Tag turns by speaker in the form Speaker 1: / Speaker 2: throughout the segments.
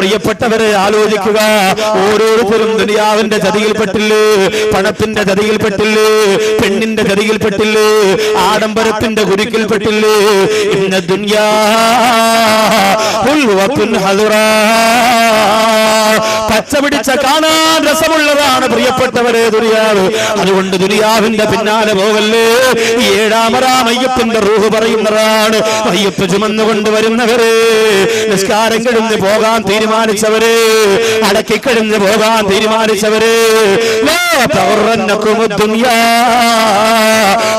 Speaker 1: പ്രിയപ്പെട്ടവരെ ആലോചിക്കുക. ഓരോരുത്തരും ദുനിയാവിന്റെ ചതിയിൽപ്പെട്ടില്ലേ? പണത്തിന്റെ ചതിയിൽപ്പെട്ടില്ലേ? പെണ്ണിന്റെ ചതിയിൽപ്പെട്ടില്ലേ? ആഡംബരത്തിന്റെ കുരുക്കിൽപ്പെട്ടില്ലേ? ഇന്ന ദുനിയാ പച്ചപിടിച്ച കാണാൻ കാണാൻ രസമുള്ളതാണ് പ്രിയപ്പെട്ടവരെ ദുരിയാവ് അതുകൊണ്ട് ദുരിയാവിന്റെ പിന്നാലെ പോകല്ലേ? ഏഴാമറാം അയ്യപ്പന്റെ റൂഹ് പറയുന്നതാണ്. അയ്യപ്പ ചുമന്നുകൊണ്ട് വരുന്നവരെ നിസ്കാരം കഴിഞ്ഞ് പോകാൻ തീരുമാനിച്ചവരെ അടക്കി കഴിഞ്ഞ് പോകാൻ തീരുമാനിച്ചവരെ.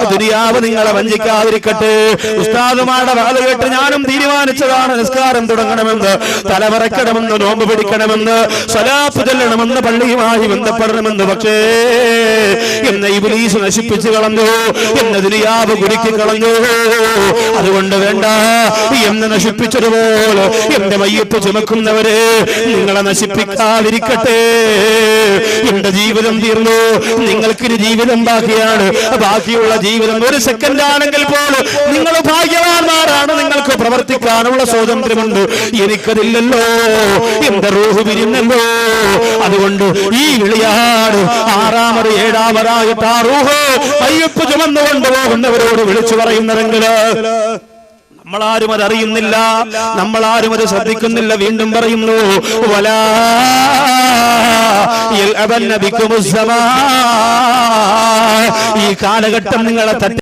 Speaker 1: ദുനിയാവ് നിങ്ങളെ വഞ്ചിക്കാതിരിക്കട്ടെ. ഉസ്താദുമാരുടെ വാൽ കേട്ട് ഞാനും തീരുമാനിച്ചതാണ് നിസ്കാരം തുടങ്ങണമെന്ന് തലമറക്കണമെന്ന് നോമ്പ് പിടിക്കണമെന്ന് സ്വലാപ്പ് ചെല്ലണമെന്ന് പള്ളിയുമായി ബന്ധപ്പെടണമെന്ന്. പക്ഷേ എന്നെ ഇബിലീസ് നശിപ്പിച്ചു കളഞ്ഞു എന്നെ ദുനിയാവ് കുരുക്കി കളഞ്ഞു. അതുകൊണ്ട് വേണ്ട എന്നെ നശിപ്പിച്ചതുപോലെ എന്റെ മയ്യപ്പ് ചുമക്കുന്നവരെ നിങ്ങളെ നശിപ്പിക്കാതിരിക്കട്ടെ. എന്റെ ജീവിതം തീർന്നു. നിങ്ങൾക്കൊരു ജീവിതം ബാക്കിയാണ് ബാക്കിയുള്ള ജീവിതം ഒരു സെക്കൻഡ് ആണെങ്കിൽ പോലും നിങ്ങൾ ഭാഗ്യവാന്മാരാണ്. നിങ്ങൾക്ക് പ്രവർത്തിക്കാനുള്ള സ്വാതന്ത്ര്യമുണ്ട്. എനിക്കതില്ലല്ലോ. എന്റെ റൂഹ് പിരിഞ്ഞല്ലോ അതുകൊണ്ട് ഈ വിളിയാണ് ആറാമത് ഏഴാമതായിട്ട് ആ റൂഹ് അയ്യപ്പ് ചുമന്നുകൊണ്ട് പോകുന്നവരോട് വിളിച്ചു പറയുന്നതെങ്കിൽ നമ്മളാരും അത് അറിയുന്നില്ല. നമ്മളാരും അത് ശ്രദ്ധിക്കുന്നില്ല. വീണ്ടും പറയുന്നു വലാ. ഈ കാലഘട്ടം നിങ്ങളെ തട്ടി